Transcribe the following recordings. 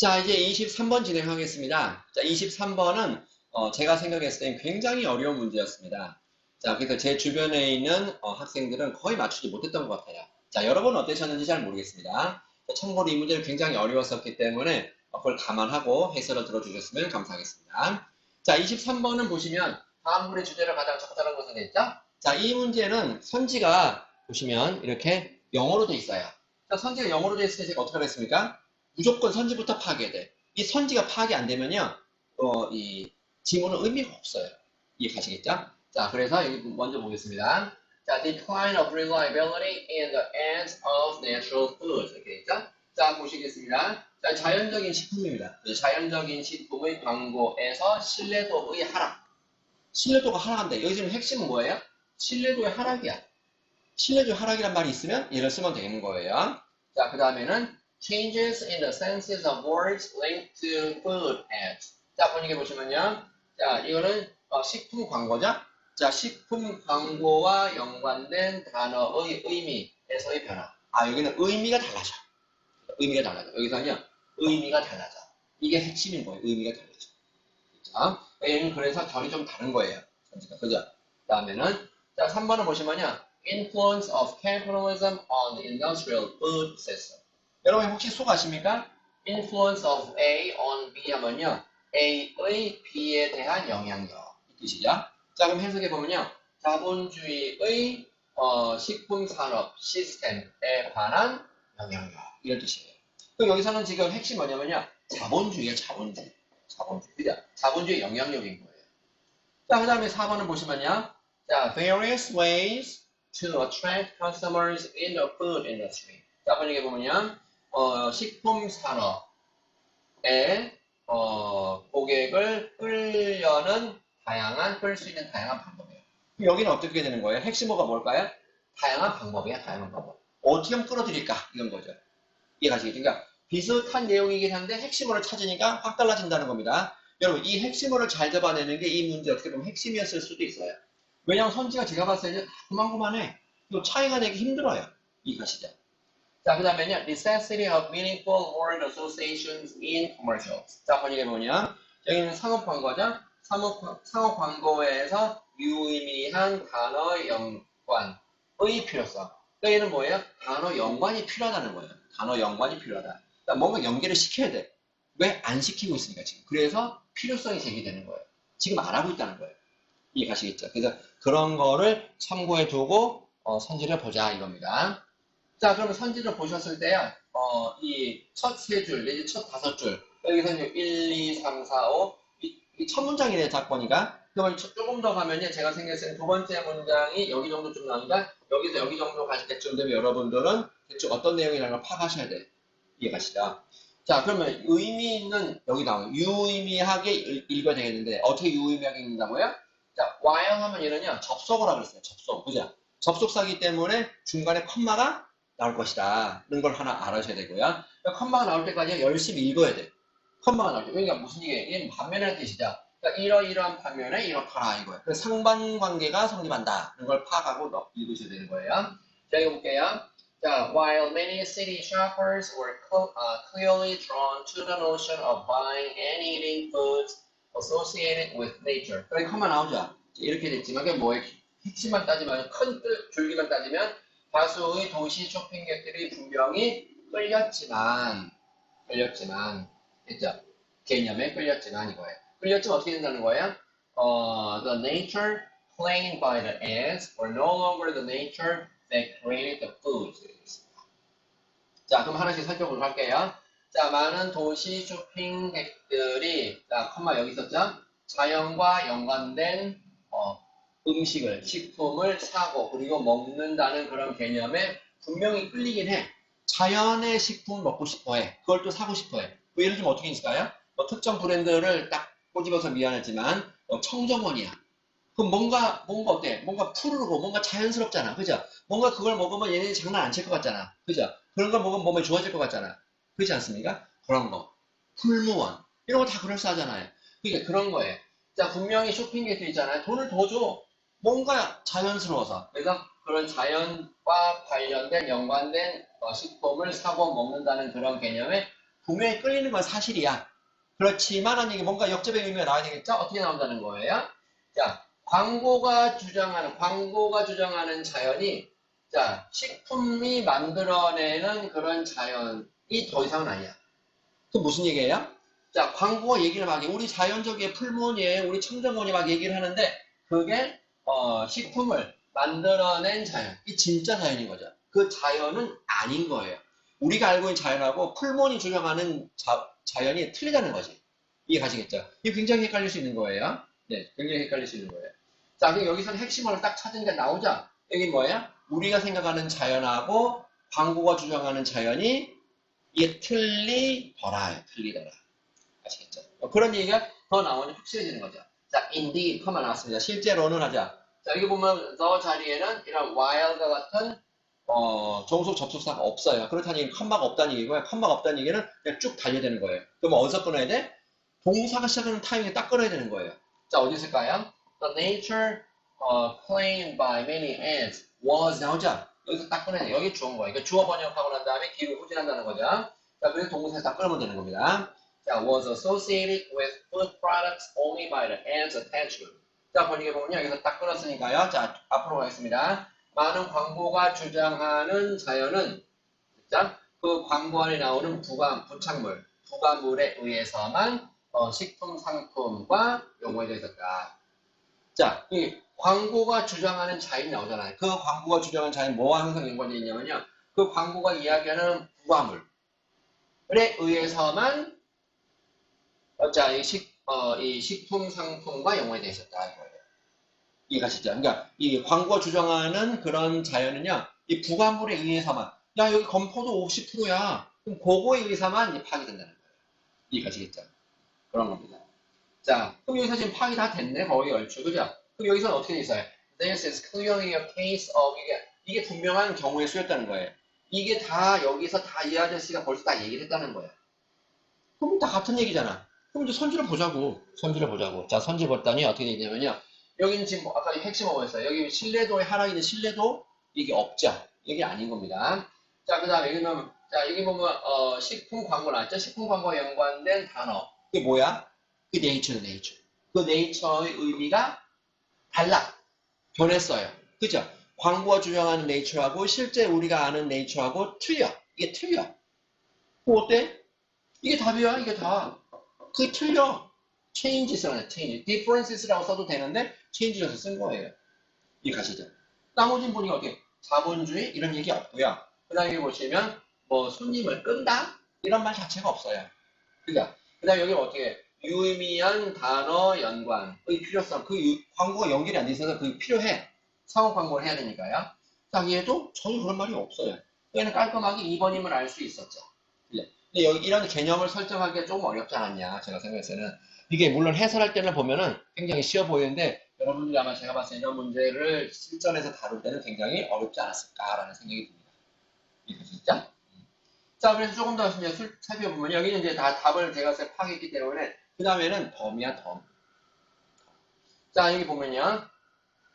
자, 이제 23번 진행하겠습니다. 자, 23번은 어, 제가 생각했을 땐 굉장히 어려운 문제였습니다. 자, 그래서 제 주변에 있는 어, 학생들은 거의 맞추지 못했던 것 같아요. 자, 여러분 어떠셨는지 잘 모르겠습니다. 자, 참고로 이 문제는 굉장히 어려웠었기 때문에 어, 그걸 감안하고 해설을 들어주셨으면 감사하겠습니다. 자, 23번은 보시면 다음 문의 주제를 가장 적절한 것은 있죠? 자, 이 문제는 선지가 보시면 이렇게 영어로 돼 있어요. 자, 선지가 영어로 돼 있을 때 제가 어떻게 하겠습니까? 무조건 선지부터 파악해야 돼. 이 선지가 파악이 안 되면요, 어, 이 지문은 의미가 없어요. 이해가시겠죠? 자, 그래서 여기 먼저 보겠습니다. 자, decline of reliability in the ends of natural foods. 이렇게 있죠? 자, 보시겠습니다. 자, 자연적인 식품입니다. 네, 자연적인 식품의 광고에서 신뢰도의 하락. 신뢰도가 하락한다. 여기서는 핵심은 뭐예요? 신뢰도의 하락이야. 신뢰도 하락이란 말이 있으면 얘를 쓰면 되는 거예요. 자, 그 다음에는 changes in the senses of words linked to food ads. 자, 번역해 보시면요. 자, 이거는 어, 식품 광고죠? 자, 식품 광고와 연관된 단어의 의미에서의 변화. 아, 여기는 의미가 달라져. 의미가 달라져. 여기서는요, 의미가 달라져. 이게 핵심인 거예요. 의미가 달라져. 자, 얘는 그래서 결이 좀 다른 거예요. 그죠? 그 다음에는, 자, 3번을 보시면요. influence of capitalism on the industrial food system. 여러분 혹시 속 아십니까? influence of A on B 하면요. A의 B에 대한 영향력. 이 뜻이죠. 자, 그럼 해석해 보면요. 자본주의의 어, 식품 산업 시스템에 관한 영향력. 이런 뜻이에요. 그럼 여기서는 지금 핵심 뭐냐면요. 자본주의야, 자본주의. 자본주의. 그죠? 자본주의 영향력인 거예요. 자, 그 다음에 4번을 보시면요. 자, various ways to attract customers in the food industry. 자, 번역해 보면요. 어, 식품 산업에 어, 고객을 끌려는 다양한 끌 수 있는 다양한 방법이에요. 여기는 어떻게 되는 거예요? 핵심어가 뭘까요? 다양한 방법이야, 다양한 방법. 어떻게 하면 끌어들일까? 이런 거죠. 이해가시겠죠? 그러니까 비슷한 내용이긴 한데 핵심어를 찾으니까 확 달라진다는 겁니다. 여러분, 이 핵심어를 잘 잡아내는 게 이 문제 어떻게 보면 핵심이었을 수도 있어요. 왜냐하면 선지가 제가 봤을 때는 고만고만해. 또 차이가 되기 힘들어요. 이해가시죠? 자, 그 다음에요. necessity of meaningful word associations in commercials. 자, 번역해 보면 여기는 상업 광고죠. 상업, 상업 광고에서 유의미한 단어 연관의 필요성. 그러니까 얘는 뭐예요? 단어 연관이 필요하다는 거예요. 단어 연관이 필요하다. 그러니까 뭔가 연계를 시켜야 돼. 왜 안 시키고 있으니까 지금. 그래서 필요성이 제기되는 거예요. 지금 안 하고 있다는 거예요. 이해가시겠죠? 그래서 그런 거를 참고해 두고 어, 선지를 보자 이겁니다. 자, 그러면 선지를 보셨을 때요, 어, 이 첫 세 줄, 내지 첫 다섯 줄, 여기서 이제 1, 2, 3, 4, 5, 이, 이 첫 문장이래요, 작권이가. 그러면 저- 조금 더 가면요, 제가 때두 번째 문장이 여기 정도 좀 나오니까, 여기서 여기 정도 가실 때쯤 되면 여러분들은 대충 어떤 내용이라는 걸 파악하셔야 돼. 이해가시죠? 자, 그러면 의미 있는, 여기 나오는 유의미하게 읽- 읽어야 되겠는데, 어떻게 유의미하게 읽는다고요? 자, while 하면 얘는요, 접속어라고 그랬어요, 접속. 그죠? 접속사기 때문에 중간에 컴마가 나올 것이다. 이런 걸 하나 알아셔야 되고요. 그러니까 컴마가 나올 때까지 열심히 읽어야 돼. 컴마가 나올 때. 그러니까 무슨 얘기예요? 이게 반면이라는 뜻이죠. 그러니까 이러이러한 반면에 이렇거나 이거예요. 그래서 상반관계가 성립한다. 이런 걸 파악하고 넣- 읽으셔야 되는 거예요. 자, 이거 볼게요. 자, while many city shoppers were uh, clearly drawn to the notion of buying and eating foods associated with nature. 그러니 컴마 나오죠. 이렇게 됐지만 그게 뭐예요? 핵심만 따지면 큰 뜻, 줄기만 따지면 다수의 도시 쇼핑객들이 분명히 끌렸지만 끌렸지만 했죠? 개념에 끌렸지만 이거예요. 끌렸지만 어떻게 된다는 거예요? 어, the nature claimed by the ads were no longer the nature that created the 있습니다. 자 그럼 하나씩 살펴보도록 할게요. 자 많은 도시 쇼핑객들이 자 컴마 여기 있었죠? 자연과 연관된 어, 음식을, 식품을 사고 그리고 먹는다는 그런 개념에 분명히 끌리긴 해. 자연의 식품 먹고 싶어 해. 그걸 또 사고 싶어 해. 뭐 예를 들면 어떻게 있을까요? 뭐 특정 브랜드를 딱 꼬집어서 미안하지만 어, 청정원이야. 그럼 뭔가 뭔가 어때? 뭔가 푸르고 뭔가 자연스럽잖아. 그죠? 뭔가 그걸 먹으면 얘네들이 장난 안 칠 것 같잖아. 그죠? 그런 걸 먹으면 몸에 좋아질 것 같잖아. 그렇지 않습니까? 그런 거. 풀무원. 이런 거 다 그럴싸하잖아요. 그러니까 그런 거예요. 자, 분명히 쇼핑객들 있잖아요. 돈을 더 줘. 뭔가 자연스러워서. 그래서 그런 자연과 관련된 연관된 어, 식품을 사고 먹는다는 그런 개념에 분명히 끌리는 건 사실이야. 그렇지만 이게 뭔가 역접의 의미가 나와야 되겠죠? 어떻게 나온다는 거예요? 자, 광고가 주장하는 광고가 주장하는 자연이 자 식품이 만들어내는 그런 자연이 더 이상은 아니야. 그 무슨 얘기예요? 자 광고가 얘기를 막 해. 우리 자연적인 풀무늬에 우리 청정원이 막 얘기를 하는데 그게 어, 식품을 만들어낸 자연. 이 진짜 자연인 거죠. 그 자연은 아닌 거예요. 우리가 알고 있는 자연하고 풀몬이 주장하는 자, 자연이 틀리다는 거지. 이해 가시겠죠? 이게 굉장히 헷갈릴 수 있는 거예요. 네, 굉장히 헷갈릴 수 있는 거예요. 자, 그럼 여기서는 핵심을 딱 찾은 게 나오자. 여기 뭐야? 우리가 생각하는 자연하고 광고가 주장하는 자연이 이게 틀리더라. 틀리더라. 아시겠죠? 어, 그런 얘기가 더 나오니 확실해지는 거죠. 자, indeed, 컴마 나왔습니다. 실제로는 하자. 자, 여기 보면 the 자리에는 이런 while과 같은 어, 종속 접속사가 없어요. 얘기는 컴마가 없다는 얘기고요. 컴마가 없다는 얘기는 그냥 쭉 달려야 되는 거예요. 그럼 어디서 끊어야 돼? 동사가 시작하는 타이밍에 딱 끊어야 되는 거예요. 자, 어디 있을까요? The nature uh, claimed by many ants was 나오죠? 여기서 딱 끊어야 돼. 여기 주어인 거예요. 이거 주어 번역하고 난 다음에 뒤로 후진한다는 거죠. 자, 그래서 동사에서 딱 끊으면 되는 겁니다. 자, was associated with food products only by the ants attachment. 자, 번역해 보면요. 여기서 딱 끊었으니까요. 자, 앞으로 가겠습니다. 많은 광고가 주장하는 자연은 자, 그 광고 안에 나오는 부감, 부착물, 부가물에 의해서만 어, 식품 상품과 연관되어 있었다. 자, 이 광고가 주장하는 자연이 나오잖아요. 그 광고가 주장하는 자연 뭐와 항상 연관되어 있냐면요. 그 광고가 이야기하는 부가물에 의해서만 어, 자, 이, 식, 어, 이 식품 상품과 연관되어 있었다. 이거예요. 이해가시죠? 그러니까 이 광고가 주장하는 그런 자연은요, 이 부가물에 의해서만, 야, 여기 건포도 50%야. 그럼 그거에 의해서만 이제 파괴된다는 거예요. 이해가시겠죠? 그런 겁니다. 자, 그럼 여기서 지금 파악이 다 됐네, 거의 얼추, 그죠? 그럼 여기서는 어떻게 돼 있어요? This is clearly a case of, 이게, 이게 분명한 경우의 수였다는 거예요. 이게 다 여기서 다 이 아저씨가 벌써 다 얘기를 했다는 거예요. 그럼 다 같은 얘기잖아. 그럼 이제 선지를 보자고. 선지를 보자고. 자, 선지 봤더니 어떻게 되냐면요. 여기는 지금 뭐 아까 핵심 뭐였어요? 여기 신뢰도에 하나 있는 신뢰도 이게 없죠. 이게 아닌 겁니다. 자, 그 다음에 여기는 자 여기 보면 어, 식품 광고 나왔죠? 식품 광고와 연관된 단어. 이게 뭐야? 그 네이처는 네이처. 그 네이처의 의미가 달라. 변했어요. 그죠? 광고가 주장하는 네이처하고 실제 우리가 아는 네이처하고 틀려. 이게 틀려. 그 어때? 이게 답이야. 이게 다. 그게 틀려. changes라는 change. differences라고 써도 되는데 changes에서 쓴 거예요. 이 가시죠. 나머지는 보니까 어떻게 자본주의 이런 얘기 없고요. 그 다음에 보시면 뭐 손님을 끈다 이런 말 자체가 없어요. 그죠? 그 다음에 여기 어떻게 유의미한 단어 연관의 필요성 그 유- 광고가 연결이 안 돼 있어서 그게 필요해. 상호 광고를 해야 되니까요. 자 얘도 전혀 그런 말이 없어요. 얘는 깔끔하게 2번임을 알 수 있었죠. 근데 여기 이런 개념을 설정하기가 조금 어렵지 않았냐 제가 생각했어는 이게 물론 해설할 때는 보면은 굉장히 쉬워 보이는데 여러분들이 아마 제가 봤을 때 이런 문제를 실전에서 다룰 때는 굉장히 어렵지 않았을까라는 생각이 듭니다. 이거 진짜? 자, 그래서 조금 더 이제 술- 살펴보면 여기는 이제 다 답을 제가 파악했기 때문에 그 다음에는 덤이야 덤. 자, 여기 보면요.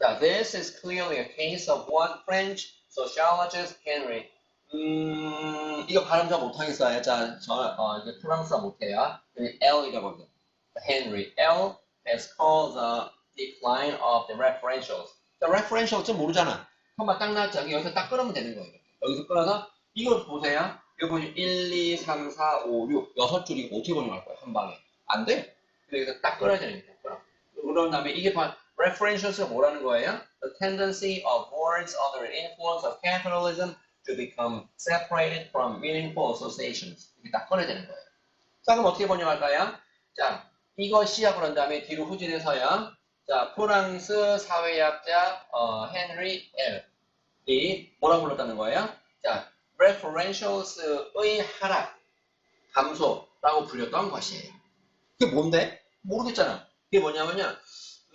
자, this is clearly a case of what French sociologist Henry 음, 이거 발음 잘 못하겠어요. 자, 저, 어, 이게 프랑스어 못해요. L이라고 합니다. Henry L has called the decline of the referentials. 자, referential 좀 모르잖아. 한번 딱 나왔죠. 여기 여기서 딱 끊으면 되는 거예요. 여기서 끊어서 이거 보세요. 여기 보시면 1, 2, 3, 4, 5, 6 여섯 줄이 어떻게 번역할 거예요? 한 방에. 안 돼. 여기서 딱 끊어야 되니까. 끊어. 그런 다음에 이게 봐. referentials가 뭐라는 거예요? The tendency of words under the influence of capitalism to become separated from meaningful associations. 이렇게 딱 꺼내야 되는 거예요. 자, 그럼 어떻게 번역할까요? 자, 시작을 한 다음에 뒤로 후진해서요. 자, 프랑스 사회학자 어, 헨리 L이 뭐라고 불렀다는 거예요? 자, referentials의 하락, 감소라고 불렸던 것이에요. 그게 뭔데? 모르겠잖아. 그게 뭐냐면요.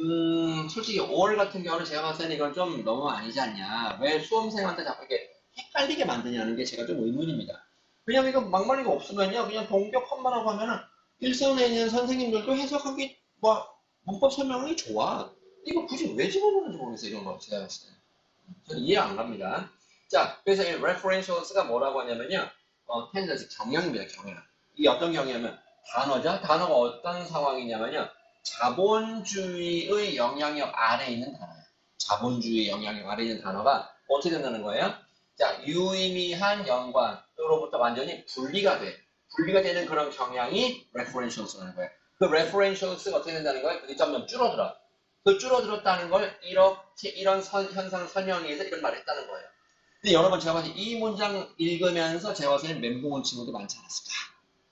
음, 솔직히 5월 같은 경우는 제가 봤을 때는 이건 좀 너무 아니지 않냐. 왜 수험생한테 자꾸 이렇게 헷갈리게 만드냐는 게 제가 좀 의문입니다. 왜냐면 이거 막말리가 없으면요. 그냥 동격한만 하고 하면은 일선에 있는 선생님들도 해석하기, 뭐, 문법 설명이 좋아. 이거 굳이 왜 집어넣는지 모르겠어요. 이런 거 제가 봤을 때. 저는 이해 안 갑니다. 자, 그래서 이 referentials가 뭐라고 하냐면요. 어, tendency, 경향입니다. 경향. 이게 어떤 경우냐면 단어죠. 단어가 어떤 상황이냐면요. 자본주의의 영향력 아래에 있는 단어예요. 자본주의 영향력 아래에 있는 단어가 어떻게 된다는 거예요? 자, 유의미한 연관으로부터 완전히 분리가 돼. 분리가 되는 그런 경향이 referentials라는 거예요. 그 referentials가 어떻게 된다는 거예요? 그게 점점 줄어들어. 그 줄어들었다는 걸 이렇게 이런 선- 현상 설명에서 이런 말을 했다는 거예요. 근데 여러분 제가 봤을 때 이 문장 읽으면서 제가 봤을 때 멘붕 온 친구도 많지 않았을까.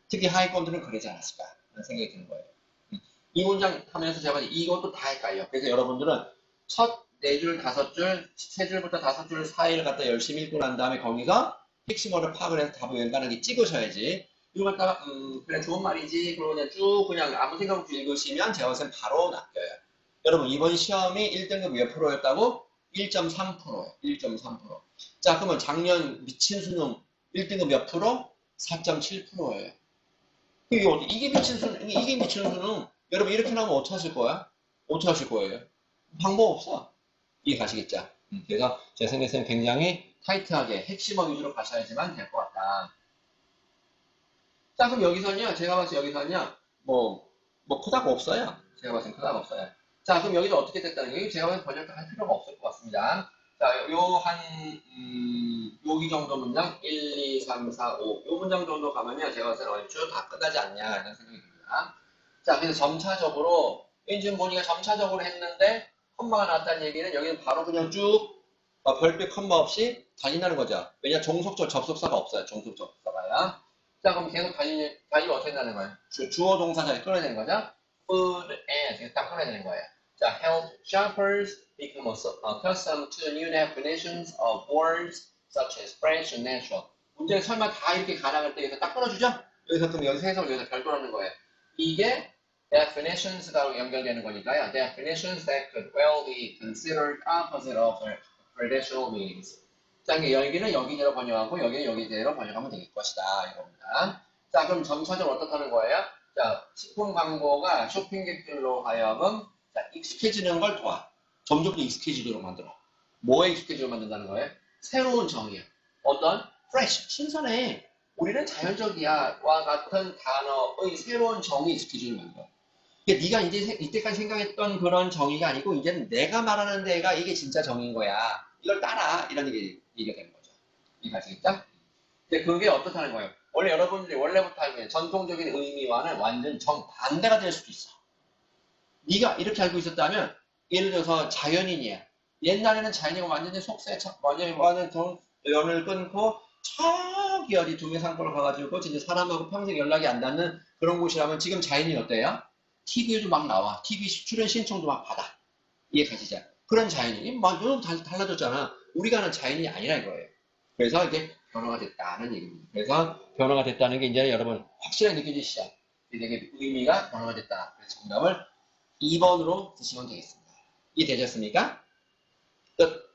특히 하위권들은 그러지 않았을까. 라는 생각이 드는 거예요. 음. 이 문장 하면서 제가 봤을 때 이것도 다 헷갈려. 그래서 여러분들은 첫 네 줄, 다섯 줄, 세 줄부터 다섯 줄 사이를 갖다 열심히 읽고 난 다음에 거기서 핵심어를 파악을 해서 답을 연관하게 찍으셔야지. 이거 갖다가 음 그래 좋은 말이지 그러고 그냥 쭉 그냥 아무 생각 없이 읽으시면 땐 바로 낚여요. 여러분 이번 시험이 1등급 몇 프로였다고? 1.3%예요. 1.3%. 자 그러면 작년 미친 수능 1등급 몇 프로? 4.7%예요. 이게 이게 미친 수능 이게 미친 수능 여러분 이렇게 나오면 어떻게 하실 거야? 어떻게 하실 거예요? 방법 없어. 가시겠죠? 음, 그래서 제 생각에는 굉장히 타이트하게 핵심어 위주로 가셔야지만 될 것 같다. 자, 그럼 여기서는요, 제가 봤을 때 여기서는요, 뭐, 뭐, 크다고 없어요. 제가 봤을 때 크다고 없어요. 자, 그럼 여기서 어떻게 됐다는 거예요? 제가 봤을 때 번역도 할 필요가 없을 것 같습니다. 자, 요 한, 음, 여기 정도 문장, 1, 2, 3, 4, 5. 요 문장 정도 가면요, 제가 봤을 때 얼추 다 끝나지 않냐 라는 생각이 듭니다. 자, 그래서 점차적으로, 인증 보니까 점차적으로 했는데, 컴마가 나왔다는 얘기는 여기는 바로 그냥 쭉, 어, 별빛 컴마 없이 다닌다는 거죠. 왜냐, 종속절 접속사가 없어요. 종속 접속사가요. 자, 그럼 계속 다니, 다니면 어떻게 된다는 거예요? 주, 주어 동사까지 끌어내는 거죠? food and, 딱 끌어내는 거예요. 자, help shoppers become accu- accustomed to new definitions of words such as fresh and natural. 문제는 설마 다 이렇게 가능할 때 여기서 딱 끌어주죠? 여기서 그럼 여기서 해석을 여기서 별도로 하는 거예요. 이게 definitions하고 연결되는 거니까요. definitions that could well be considered opposite of traditional meanings. 자, 여기는 여기대로 번역하고 여기는 여기대로 번역하면 될 것이다. 이겁니다. 자, 그럼 점차적으로 어떻다는 거예요? 자, 식품 광고가 쇼핑객들로 하여금 자, 익숙해지는 걸 도와. 점점 더 익숙해지도록 만들어. 뭐에 익숙해지도록 만든다는 거예요? 새로운 정의야. 어떤? fresh, 신선해. 우리는 자연적이야. 와 같은 단어의 새로운 정의 익숙해지도록 만들어. 그러니까 네가 이제 세- 이때까지 생각했던 그런 정의가 아니고 이제는 내가 말하는 데가 이게 진짜 정의인 거야. 이걸 따라 이런 얘기, 얘기가 되는 거죠. 이해가시겠죠? 근데 그게 어떻다는 거예요? 원래 여러분들이 원래부터 알고 있는 전통적인 의미와는 완전 정반대가 될 수도 있어. 네가 이렇게 알고 있었다면 예를 들어서 자연인이야. 옛날에는 자연이가 완전히 속세, 완전히 완전 정, 연을 끊고 저기 어디 동해상권을 가가지고 진짜 사람하고 평생 연락이 안 닿는 그런 곳이라면 지금 자연인 어때요? TV에도 막 나와. TV 출연 신청도 막 받아. 이해 가시죠? 그런 자연인이 완전 달- 달라졌잖아. 우리가 아는 자연인이 아니라 이거예요. 그래서 이게 변화가 됐다는 얘기입니다. 그래서 변화가 됐다는 게 이제 여러분 확실하게 느껴지시죠? 이게 의미가 변화가 됐다. 그래서 정답을 2번으로 쓰시면 되겠습니다. 이해되셨습니까? 끝.